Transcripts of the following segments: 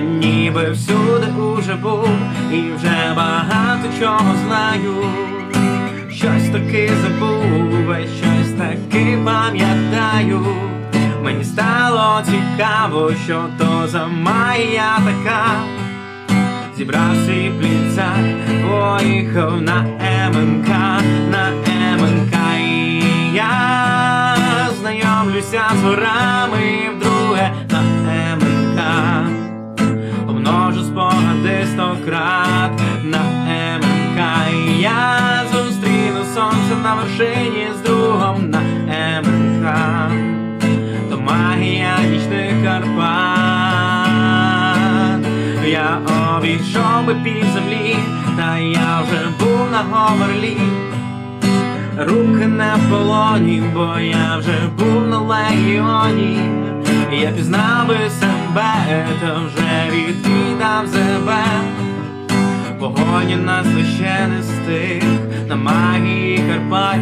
ніби всюди уже був і вже багато чого знаю. Щось таки забув, а щось таки пам'ятаю. Мені стало цікаво, що то за магія така. Зібрав свій пліцак, поїхав на МНК, на МНК і я знайомлюся з горами вершині з другом на МНК. То магія нічних Карпат. Я обійшов би пів землі, та я вже був на Говерлі. Руки не полоні, бо я вже був на легіоні. Я пізнав би себе, та вже відвідав себе. Погоні нас лише не стих магії Карпат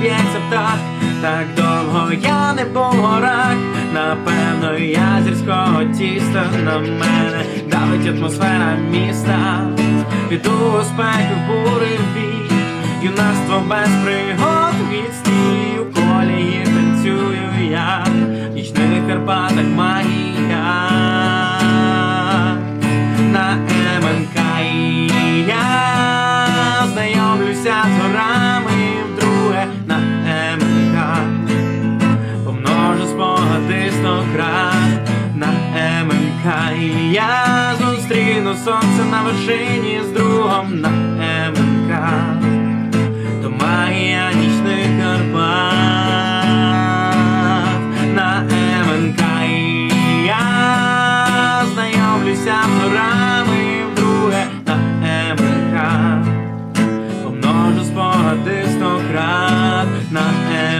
б'ється птах, так довго я не в горах. Напевно, я зірського тіста на мене давить атмосфера міста. Піду у спеку буревій, юнацтво без пригод відстію колії танцюю я, в нічних Карпатах магія І я зустріну сонце на вершині з другом на МНК То магія нічних Карпат. На МНК і я знайомлюся з горами вдруге на МНК Помножу спогади стократ на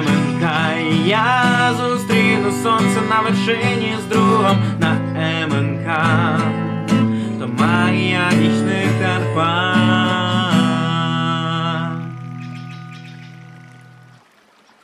МНК і Я зустріну сонце на вершині з другом на high.